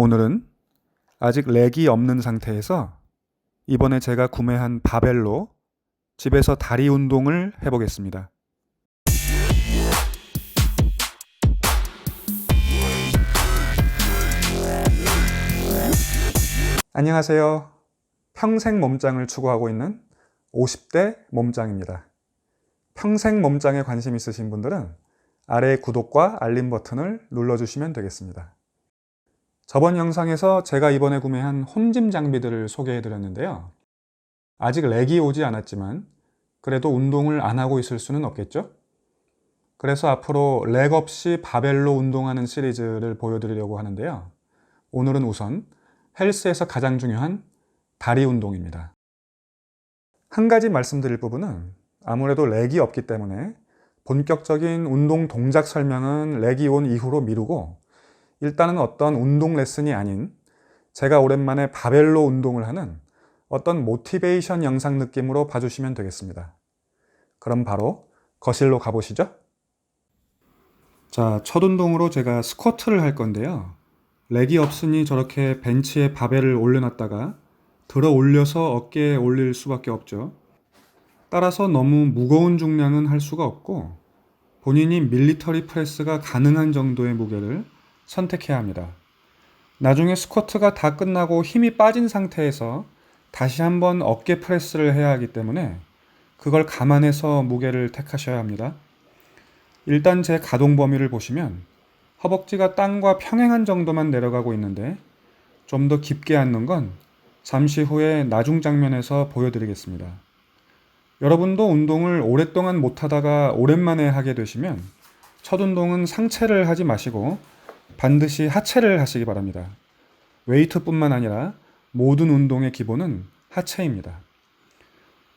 오늘은 아직 렉이 없는 상태에서 이번에 제가 구매한 바벨로 집에서 다리 운동을 해보겠습니다. 안녕하세요. 평생 몸짱을 추구하고 있는 50대 몸짱입니다. 평생 몸짱에 관심 있으신 분들은 아래 구독과 알림 버튼을 눌러주시면 되겠습니다. 저번 영상에서 제가 이번에 구매한 홈짐 장비들을 소개해 드렸는데요. 아직 렉이 오지 않았지만 그래도 운동을 안 하고 있을 수는 없겠죠? 그래서 앞으로 렉 없이 바벨로 운동하는 시리즈를 보여드리려고 하는데요. 오늘은 우선 헬스에서 가장 중요한 다리 운동입니다. 한 가지 말씀드릴 부분은 아무래도 렉이 없기 때문에 본격적인 운동 동작 설명은 렉이 온 이후로 미루고 일단은 어떤 운동 레슨이 아닌 제가 오랜만에 바벨로 운동을 하는 어떤 모티베이션 영상 느낌으로 봐주시면 되겠습니다. 그럼 바로 거실로 가보시죠. 자, 첫 운동으로 제가 스쿼트를 할 건데요. 렉이 없으니 저렇게 벤치에 바벨을 올려놨다가 들어 올려서 어깨에 올릴 수밖에 없죠. 따라서 너무 무거운 중량은 할 수가 없고 본인이 밀리터리 프레스가 가능한 정도의 무게를 선택해야 합니다. 나중에 스쿼트가 다 끝나고 힘이 빠진 상태에서 다시 한번 어깨 프레스를 해야 하기 때문에 그걸 감안해서 무게를 택하셔야 합니다. 일단 제 가동 범위를 보시면 허벅지가 땅과 평행한 정도만 내려가고 있는데 좀 더 깊게 앉는 건 잠시 후에 나중 장면에서 보여드리겠습니다. 여러분도 운동을 오랫동안 못하다가 오랜만에 하게 되시면 첫 운동은 상체를 하지 마시고 반드시 하체를 하시기 바랍니다. 웨이트뿐만 아니라 모든 운동의 기본은 하체입니다.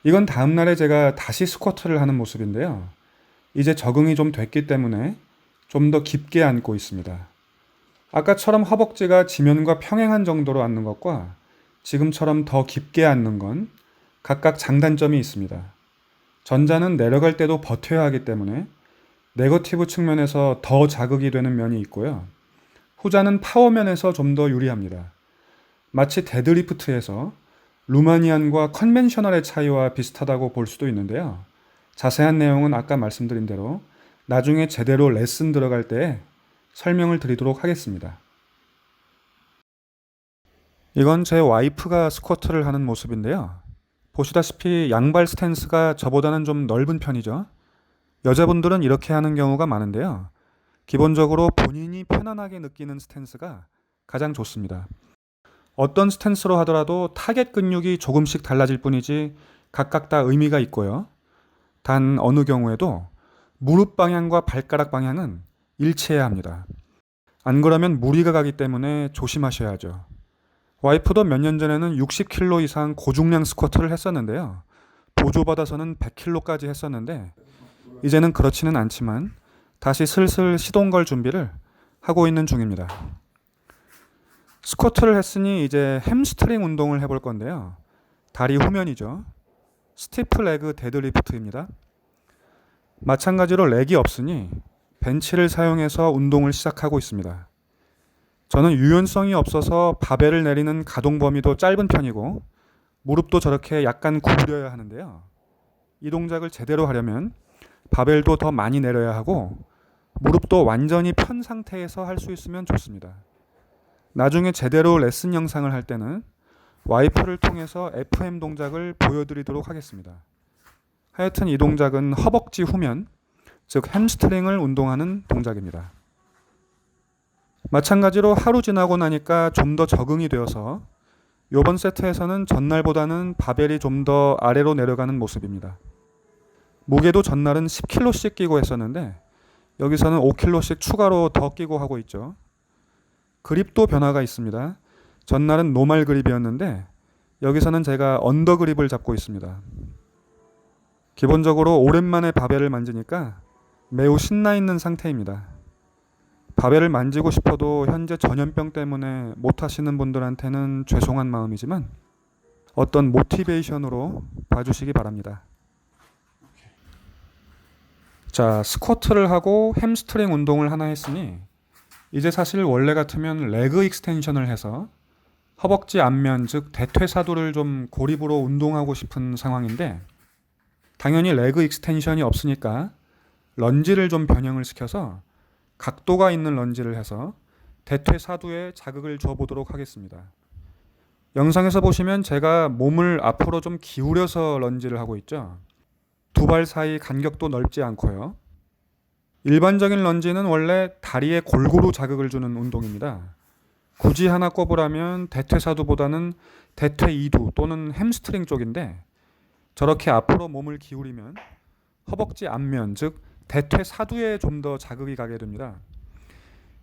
이건 다음날에 제가 다시 스쿼트를 하는 모습인데요. 이제 적응이 좀 됐기 때문에 좀 더 깊게 앉고 있습니다. 아까처럼 허벅지가 지면과 평행한 정도로 앉는 것과 지금처럼 더 깊게 앉는 건 각각 장단점이 있습니다. 전자는 내려갈 때도 버텨야 하기 때문에 네거티브 측면에서 더 자극이 되는 면이 있고요. 후자는 파워면에서 좀 더 유리합니다. 마치 데드리프트에서 루마니안과 컨벤셔널의 차이와 비슷하다고 볼 수도 있는데요. 자세한 내용은 아까 말씀드린 대로 나중에 제대로 레슨 들어갈 때 설명을 드리도록 하겠습니다. 이건 제 와이프가 스쿼트를 하는 모습인데요. 보시다시피 양발 스탠스가 저보다는 좀 넓은 편이죠. 여자분들은 이렇게 하는 경우가 많은데요. 기본적으로 본인이 편안하게 느끼는 스탠스가 가장 좋습니다. 어떤 스탠스로 하더라도 타겟 근육이 조금씩 달라질 뿐이지 각각 다 의미가 있고요. 단 어느 경우에도 무릎 방향과 발가락 방향은 일치해야 합니다. 안 그러면 무리가 가기 때문에 조심하셔야죠. 와이프도 몇 년 전에는 60kg 이상 고중량 스쿼트를 했었는데요. 보조받아서는 100kg까지 했었는데 이제는 그렇지는 않지만 다시 슬슬 시동 걸 준비를 하고 있는 중입니다. 스쿼트를 했으니 이제 햄스트링 운동을 해볼 건데요. 다리 후면이죠. 스티프 레그 데드리프트입니다. 마찬가지로 렉이 없으니 벤치를 사용해서 운동을 시작하고 있습니다. 저는 유연성이 없어서 바벨을 내리는 가동 범위도 짧은 편이고 무릎도 저렇게 약간 구부려야 하는데요. 이 동작을 제대로 하려면 바벨도 더 많이 내려야 하고 무릎도 완전히 편 상태에서 할 수 있으면 좋습니다. 나중에 제대로 레슨 영상을 할 때는 와이프를 통해서 FM 동작을 보여드리도록 하겠습니다. 하여튼 이 동작은 허벅지 후면, 즉 햄스트링을 운동하는 동작입니다. 마찬가지로 하루 지나고 나니까 좀 더 적응이 되어서 이번 세트에서는 전날보다는 바벨이 좀 더 아래로 내려가는 모습입니다. 무게도 전날은 10kg씩 끼고 했었는데 여기서는 5kg씩 추가로 더 끼고 하고 있죠. 그립도 변화가 있습니다. 전날은 노말 그립이었는데 여기서는 제가 언더 그립을 잡고 있습니다. 기본적으로 오랜만에 바벨을 만지니까 매우 신나 있는 상태입니다. 바벨을 만지고 싶어도 현재 전염병 때문에 못 하시는 분들한테는 죄송한 마음이지만 어떤 모티베이션으로 봐주시기 바랍니다. 자, 스쿼트를 하고 햄스트링 운동을 하나 했으니 이제 사실 원래 같으면 레그 익스텐션을 해서 허벅지 앞면 즉 대퇴사두를 좀 고립으로 운동하고 싶은 상황인데 당연히 레그 익스텐션이 없으니까 런지를 좀 변형을 시켜서 각도가 있는 런지를 해서 대퇴사두에 자극을 줘 보도록 하겠습니다. 영상에서 보시면 제가 몸을 앞으로 좀 기울여서 런지를 하고 있죠. 두 발 사이 간격도 넓지 않고요. 일반적인 런지는 원래 다리에 골고루 자극을 주는 운동입니다. 굳이 하나 꼽으라면 대퇴사두보다는 대퇴이두 또는 햄스트링 쪽인데 저렇게 앞으로 몸을 기울이면 허벅지 앞면 즉 대퇴사두에 좀 더 자극이 가게 됩니다.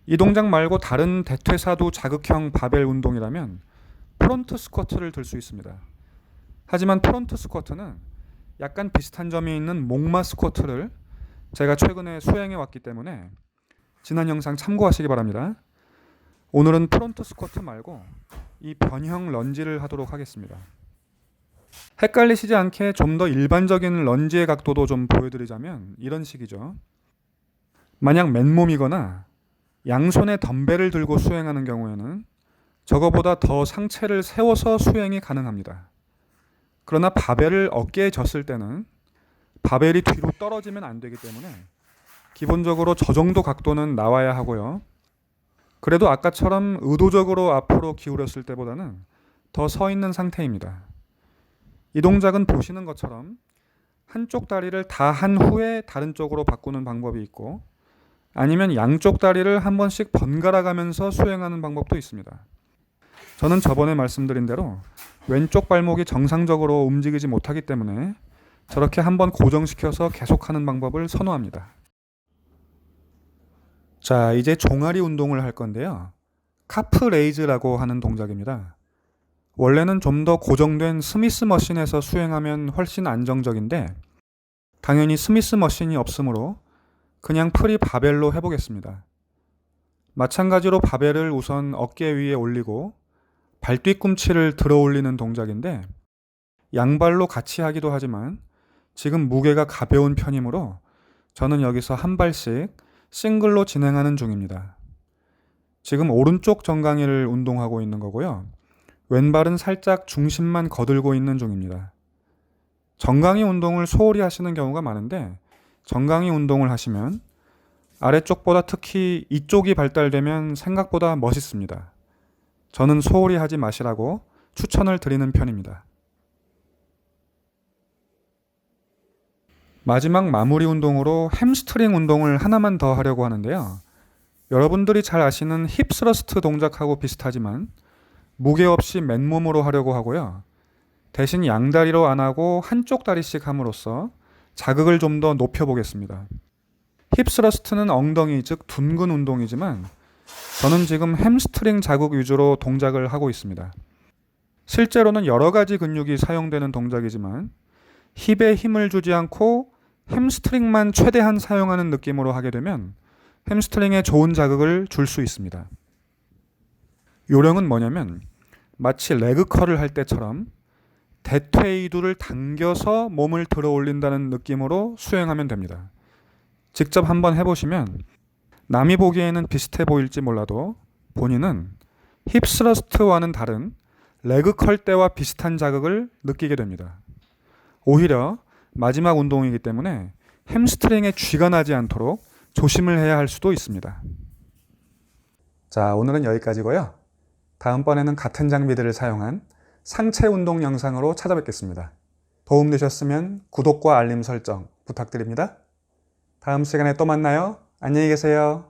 이 동작 말고 다른 대퇴사두 자극형 바벨 운동이라면 프론트 스쿼트를 들 수 있습니다. 하지만 프론트 스쿼트는 약간 비슷한 점이 있는 목마 스쿼트를 제가 최근에 수행해 왔기 때문에 지난 영상 참고하시기 바랍니다. 오늘은 프론트 스쿼트 말고 이 변형 런지를 하도록 하겠습니다. 헷갈리시지 않게 좀 더 일반적인 런지의 각도도 좀 보여드리자면 이런 식이죠. 만약 맨몸이거나 양손에 덤벨을 들고 수행하는 경우에는 저거보다 더 상체를 세워서 수행이 가능합니다. 그러나 바벨을 어깨에 졌을 때는 바벨이 뒤로 떨어지면 안 되기 때문에 기본적으로 저 정도 각도는 나와야 하고요. 그래도 아까처럼 의도적으로 앞으로 기울였을 때보다는 더 서 있는 상태입니다. 이 동작은 보시는 것처럼 한쪽 다리를 다 한 후에 다른 쪽으로 바꾸는 방법이 있고 아니면 양쪽 다리를 한 번씩 번갈아 가면서 수행하는 방법도 있습니다. 저는 저번에 말씀드린 대로 왼쪽 발목이 정상적으로 움직이지 못하기 때문에 저렇게 한번 고정시켜서 계속하는 방법을 선호합니다. 자, 이제 종아리 운동을 할 건데요. 카프 레이즈라고 하는 동작입니다. 원래는 좀 더 고정된 스미스 머신에서 수행하면 훨씬 안정적인데 당연히 스미스 머신이 없으므로 그냥 프리 바벨로 해보겠습니다. 마찬가지로 바벨을 우선 어깨 위에 올리고 발 뒤꿈치를 들어 올리는 동작인데 양발로 같이 하기도 하지만 지금 무게가 가벼운 편이므로 저는 여기서 한 발씩 싱글로 진행하는 중입니다. 지금 오른쪽 정강이를 운동하고 있는 거고요. 왼발은 살짝 중심만 거들고 있는 중입니다. 정강이 운동을 소홀히 하시는 경우가 많은데 정강이 운동을 하시면 아래쪽보다 특히 이쪽이 발달되면 생각보다 멋있습니다. 저는 소홀히 하지 마시라고 추천을 드리는 편입니다. 마지막 마무리 운동으로 햄스트링 운동을 하나만 더 하려고 하는데요. 여러분들이 잘 아시는 힙 스러스트 동작하고 비슷하지만 무게 없이 맨몸으로 하려고 하고요. 대신 양다리로 안 하고 한쪽 다리씩 함으로써 자극을 좀 더 높여 보겠습니다. 힙 스러스트는 엉덩이 즉 둔근 운동이지만 저는 지금 햄스트링 자극 위주로 동작을 하고 있습니다. 실제로는 여러 가지 근육이 사용되는 동작이지만 힙에 힘을 주지 않고 햄스트링만 최대한 사용하는 느낌으로 하게 되면 햄스트링에 좋은 자극을 줄 수 있습니다. 요령은 뭐냐면 마치 레그 컬을 할 때처럼 대퇴이두를 당겨서 몸을 들어 올린다는 느낌으로 수행하면 됩니다. 직접 한번 해보시면 남이 보기에는 비슷해 보일지 몰라도 본인은 힙스러스트와는 다른 레그 컬 때와 비슷한 자극을 느끼게 됩니다. 오히려 마지막 운동이기 때문에 햄스트링에 쥐가 나지 않도록 조심을 해야 할 수도 있습니다. 자, 오늘은 여기까지고요. 다음번에는 같은 장비들을 사용한 상체 운동 영상으로 찾아뵙겠습니다. 도움 되셨으면 구독과 알림 설정 부탁드립니다. 다음 시간에 또 만나요. 안녕히 계세요.